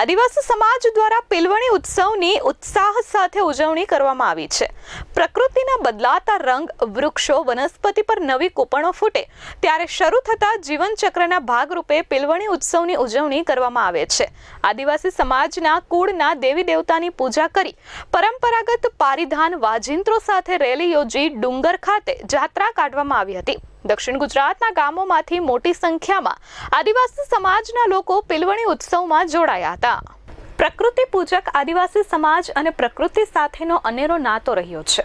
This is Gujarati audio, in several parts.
આદિવાસી સમાજ દ્વારા પિલવણી ઉત્સવની ઉત્સાહ સાથે ઉજવણી કરવામાં આવી છે. પ્રકૃતિના બદલાતા રંગ, વૃક્ષો વનસ્પતિ પર નવી કૂપણો ફૂટે. ત્યારે શરૂ થતા જીવનચક્રના ભાગરૂપે પિલવણી ઉત્સવની ઉજવણી કરવામાં આવે છે. આદિવાસી સમાજના કુળના દેવી દેવતાની પૂજા કરી પરંપરાગત પારિધાન વાજિંત્રો સાથે રેલી યોજી ડુંગર ખાતે જાત્રા કાઢવામાં આવી હતી. દક્ષિણ ગુજરાતના ગામોમાંથી મોટી સંખ્યામાં આદિવાસી સમાજના લોકો પિલવણી ઉત્સવમાં જોડાયા હતા. પ્રકૃતિ પૂજક આદિવાસી સમાજ અને પ્રકૃતિ સાથેનો અનેરો નાતો રહ્યો છે.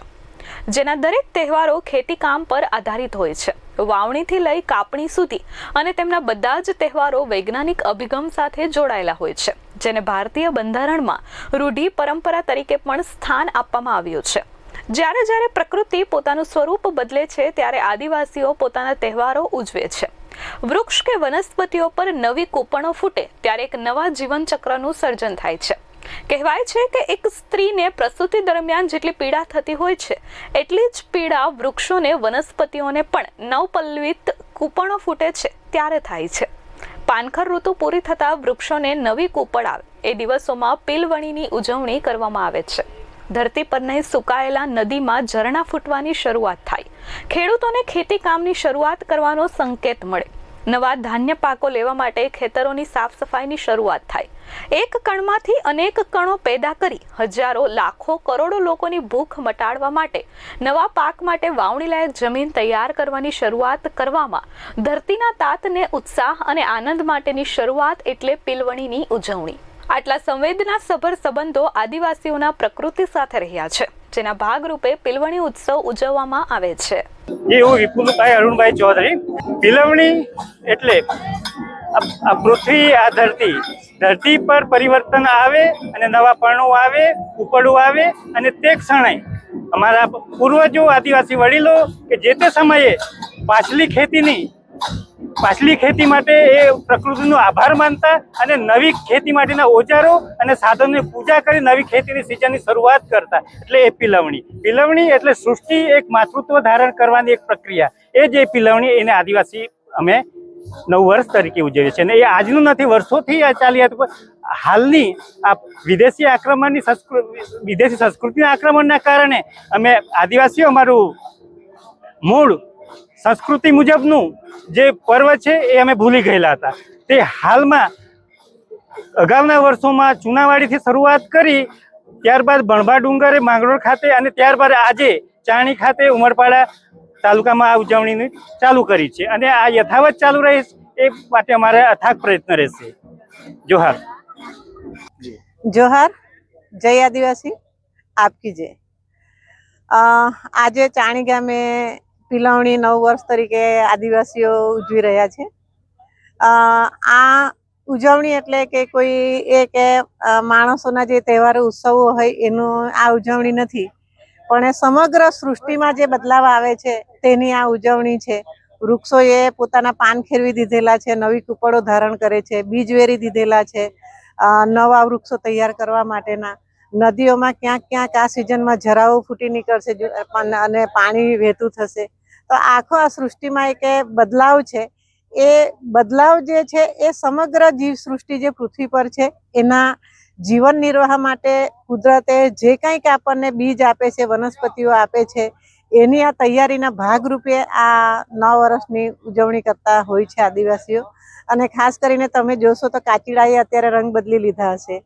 જેના દરેક તહેવારો ખેતીકામ પર આધારિત હોય છે. વાવણીથી લઈ કાપણી સુધી અને તેમના બધા જ તહેવારો વૈજ્ઞાનિક અભિગમ સાથે જોડાયેલા હોય છે. જેને ભારતીય બંધારણમાં રૂઢિ પરંપરા તરીકે પણ સ્થાન આપવામાં આવ્યું છે. જ્યારે જ્યારે પ્રકૃતિ પોતાનું સ્વરૂપ બદલે છે, ત્યારે આદિવાસીઓ પોતાના તહેવારો ઉજવે છે. વૃક્ષ કે વનસ્પતિઓ પર નવી કૂપણો ફૂટે, ત્યારે એક નવા જીવન ચક્રનું સર્જન થાય છે. કહેવાય છે કે એક સ્ત્રીને પ્રસૂતિ દરમિયાન જેટલી પીડા થતી હોય છે, એટલી જ પીડા વૃક્ષોને, વનસ્પતિઓને પણ નવપલ્લવિત કૂપણો ફૂટે છે, ત્યારે થાય છે. પાનખર ઋતુ પૂરી થતાં વૃક્ષોને નવી કૂપળ આવે. એ દિવસોમાં પીલવણીની ઉજવણી કરવામાં આવે છે. ધરતી પરની સુકાયેલા નદીમાં ઝરણા ફૂટવાની શરૂઆત થાય. ખેડૂતોને ખેતી કામની શરૂઆત કરવાનો સંકેત મળે. નવા ધાન્ય પાકો લેવા માટે ખેતરોની સાફ સફાઈની શરૂઆત થાય. એક કણમાંથી અનેક કણો પેદા કરી હજારો, લાખો, કરોડો લોકોની ભૂખ મટાડવા માટે નવા પાક માટે વાવણી લાયક જમીન તૈયાર કરવાની શરૂઆત કરવામાં ધરતીના તાતને ઉત્સાહ અને આનંદ માટેની શરૂઆત એટલે પિલવણીની ઉજવણી. આટલા સંવેદના સભર સંબંધો આદિવાસીઓના પ્રકૃતિ સાથે રહ્યા છે, જેના ભાગરૂપે પિલવણી ઉત્સવ ઉજવવામાં આવે છે. એ હું વિપુલભાઈ અરુણભાઈ ચૌધરી. પિલવણી એટલે આ પૃથ્વી, આ ધરતી. ધરતી પર પરિવર્તન આવે અને નવા પર્ણો આવે, ઉપડું આવે અને તે ક્ષણે અમારા પૂર્વજો આદિવાસી વડીલો કે જે તે સમયે પાછલી ખેતીની પાછલી ખેતી માટે એ પ્રકૃતિનો આભાર માનતા અને નવી ખેતી માટેના ઓજારો અને સાધનોની પૂજા કરી નવી ખેતીની સિઝનની શરૂઆત કરતા. એટલે એ પિલવણી. પિલવણી એટલે સૃષ્ટિ એક માતૃત્વ ધારણ કરવાની એક પ્રક્રિયા. એ જે પિલવણી એને આદિવાસી અમે નવ વર્ષ તરીકે ઉજવીએ છીએ. અને એ આજનું નથી, વર્ષોથી આ ચાલી હાલની આ વિદેશી આક્રમણની સંસ્કૃતિ વિદેશી સંસ્કૃતિના આક્રમણના કારણે અમે આદિવાસીઓ અમારું મૂળ સંસ્કૃતિ મુજબનું જે પર્વ છે એ અમે ભૂલી ગયેલા હતા. તે હાલમાં અગાઉના વર્ષોમાં ચુનાવાડીથી શરૂઆત કરી ત્યારબાદ બણબા ડુંગરે માંગરોળ ખાતે અને ત્યારબાદ આજે ચાણી ખાતે ઉમરપાડા તાલુકામાં આ ઉજવણીની ચાલુ કરી છે. અને આ યથાવત ચાલુ રહે એ માટે અમારે અથાગ પ્રયત્ન રહેશે. જોહાર. જોહાર, જય આદિવાસી. આપકી જય. આજે ચાણી ગામે પિલવણી નવ વર્ષ તરીકે આદિવાસીઓ ઉજવી રહ્યા છે. આ ઉજવણી એટલે કે કોઈ એ કે માણસોના જે તહેવારો, ઉત્સવો હોય એનું આ ઉજવણી નથી. પણ એ સમગ્ર સૃષ્ટિમાં જે બદલાવ આવે છે તેની આ ઉજવણી છે. વૃક્ષોએ પોતાના પાન ખેરવી દીધેલા છે, નવી કૂપળો ધારણ કરે છે, બીજ વેરી દીધેલા છે નવા વૃક્ષો તૈયાર કરવા માટેના. નદીઓમાં ક્યાંક ક્યાંક આ સિઝનમાં જરાઓ ફૂટી નીકળશે અને પાણી વહેતું થશે. તો આખો આ સૃષ્ટિમાં એક બદલાવ છે. એ બદલાવ જે છે, એ સમગ્ર જીવ સૃષ્ટિ જે પૃથ્વી પર છે, એના જીવન નિર્વાહ માટે કુદરતે જે કંઈક આપણને બીજ આપે છે, વનસ્પતિઓ આપે છે, એની આ તૈયારીના ભાગરૂપે આ નવ વર્ષની ઉજવણી કરતા હોય છે આદિવાસીઓ. અને ખાસ કરીને તમે જોશો તો કાચીડાએ અત્યારે રંગ બદલી લીધા હશે.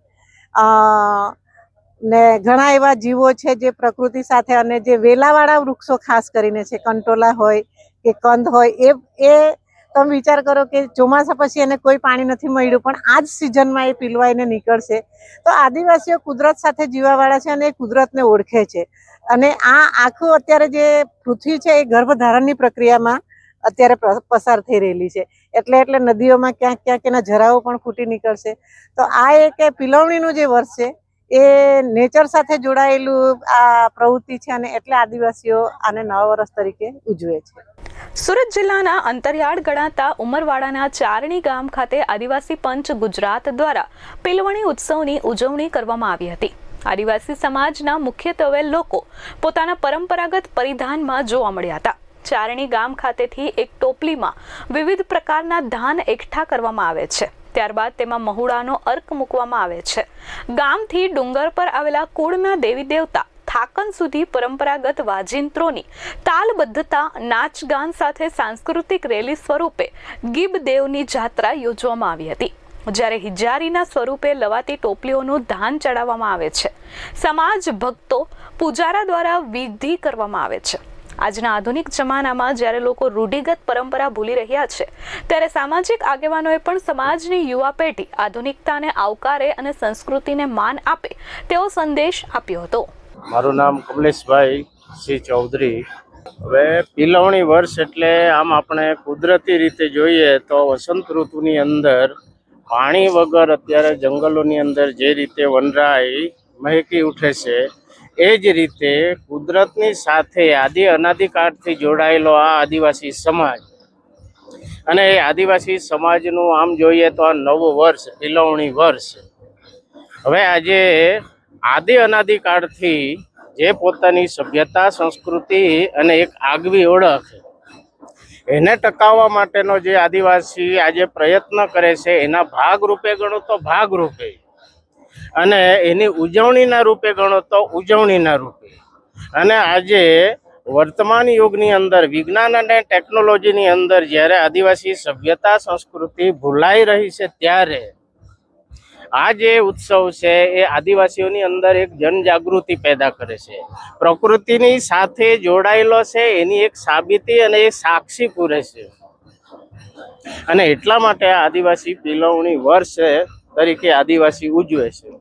ને ઘણા એવા જીવો છે જે પ્રકૃતિ સાથે અને જે વેલાવાળા વૃક્ષો ખાસ કરીને છે, કંટોલા હોય કે કંદ હોય, એ એ તમે વિચાર કરો કે ચોમાસા પછી એને કોઈ પાણી નથી મળ્યું, પણ આ જ સિઝનમાં એ પીલવાઈને નીકળશે. તો આદિવાસીઓ કુદરત સાથે જીવાવાળા છે અને એ કુદરતને ઓળખે છે. અને આ આખું અત્યારે જે પૃથ્વી છે એ ગર્ભધારણની પ્રક્રિયામાં અત્યારે પસાર થઈ રહેલી છે. એટલે એટલે નદીઓમાં ક્યાંક ક્યાંક એના જરાઓ પણ ફૂટી નીકળશે. તો આ એક પિલવણીનું જે વર્ષ છે એ નેચર સાથે જોડાયેલું આ પ્રવૃત્તિ છે અને એટલે આદિવાસીઓ આને નવા વર્ષ તરીકે ઉજવે છે. સુરત જિલ્લાના અંતરિયાળ ગણાતા ઉમરવાડાના ચારણી ગામ ખાતે આદિવાસી પંચ ગુજરાત દ્વારા પિલવણી ઉત્સવની ઉજવણી કરવામાં આવી હતી. આદિવાસી સમાજના મુખ્યત્વે લોકો પોતાના પરંપરાગત પરિધાનમાં જોવા મળ્યા હતા. ચારણી ગામ ખાતેથી એક ટોપલીમાં વિવિધ પ્રકારના ધાન એકઠા કરવામાં આવે છે. ત્યારબાદ તેમાં મહુડાનો અર્ક મૂકવામાં આવે છે. ગામથી ડુંગર પર આવેલા કુળના દેવી દેવતા થાકન સુધી પરંપરાગત વાજિંત્રોની તાલબદ્ધતા, નાચગાન સાથે સાંસ્કૃતિક રેલી સ્વરૂપે ગીબદેવની જાત્રા યોજવામાં આવી હતી. જ્યારે હિજારીના સ્વરૂપે લવાતી ટોપલીઓનું ધાન ચડાવવામાં આવે છે. સમાજ ભક્તો પૂજારા દ્વારા વિધિ કરવામાં આવે છે. આજના આધુનિક જમાનામાં જ્યારે લોકો રૂઢિગત પરંપરા ભૂલી રહ્યા છે, ત્યારે સામાજિક આગેવાનોએ પણ સમાજની યુવા પેઢી આધુનિકતાને આવકારે અને સંસ્કૃતિને માન આપે તેવો સંદેશ આપ્યો હતો. મારું નામ કમલેશભાઈ સિંહ ચૌધરી. હવે પીલવણી વર્ષ એટલે આમ આપણે કુદરતી રીતે જોઈએ તો વસંત ઋતુની અંદર પાણી વગર અત્યારે જંગલોની અંદર જે રીતે વનરાઈ મહેકી ઉઠે છે એ જ રીતે કુદરતની સાથે આદિ અનાદિકાળથી જોડાયેલો આ આદિવાસી સમાજ. અને એ આદિવાસી સમાજનું આમ જોઈએ તો આ નવું વર્ષ પિલવણી વર્ષ. હવે આજે આદિ અનાદિકાળથી જે પોતાની સભ્યતા, સંસ્કૃતિ અને એક આગવી ઓળખ એને ટકાવવા માટેનો જે આદિવાસી આજે પ્રયત્ન કરે છે, એના ભાગરૂપે ગણો તો ભાગ રૂપે અને એની ઉજવણીના રૂપે ગણો તો ઉજવણીના રૂપે. અને આજે વર્તમાન યુગની અંદર, વિજ્ઞાન અને ટેકનોલોજીની અંદર જ્યારે આદિવાસી સભ્યતા સંસ્કૃતિ ભૂલાઈ રહી છે ત્યારે આ જે ઉત્સવ છે એ આદિવાસીઓની અંદર એક જનજાગૃતિ પેદા કરે છે. પ્રકૃતિની સાથે જોડાયેલો છે, એની એક સાબિતી અને એ સાક્ષી પૂરે છે. અને એટલા માટે આદિવાસી પિલવણી વર્ષ તરીકે આદિવાસી ઉજવે છે.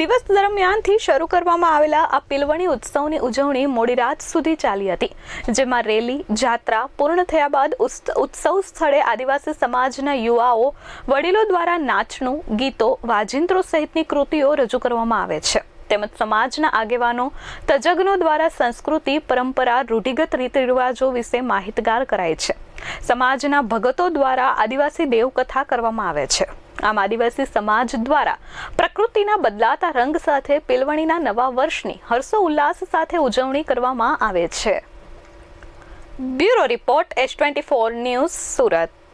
દિવસ દરમિયાનથી શરૂ કરવામાં આવેલા આ પિલવણી ઉત્સવની ઉજવણી મોડી રાત સુધી ચાલી હતી, જેમાં રેલી, જાત્રા પૂર્ણ થયા બાદ ઉત્સવ સ્થળે આદિવાસી સમાજના યુવાઓ, વડીલો દ્વારા નાચનું, ગીતો, વાજિંત્રો સહિતની કૃતિઓ રજૂ કરવામાં આવે છે. તેમજ સમાજના આગેવાનો, તજજ્ઞો દ્વારા સંસ્કૃતિ, પરંપરા, રૂઢિગત રીતિ રિવાજો વિશે માહિતગાર કરાય છે. સમાજના ભગતો દ્વારા આદિવાસી દેવકથા કરવામાં આવે છે. આમ આદિવાસી સમાજ દ્વારા પ્રકૃતિના બદલાતા રંગ સાથે પિલવણીના નવા વર્ષની હર્ષો ઉલ્લાસ સાથે ઉજવણી કરવામાં આવે છે. Bureau report S twenty four news Surat.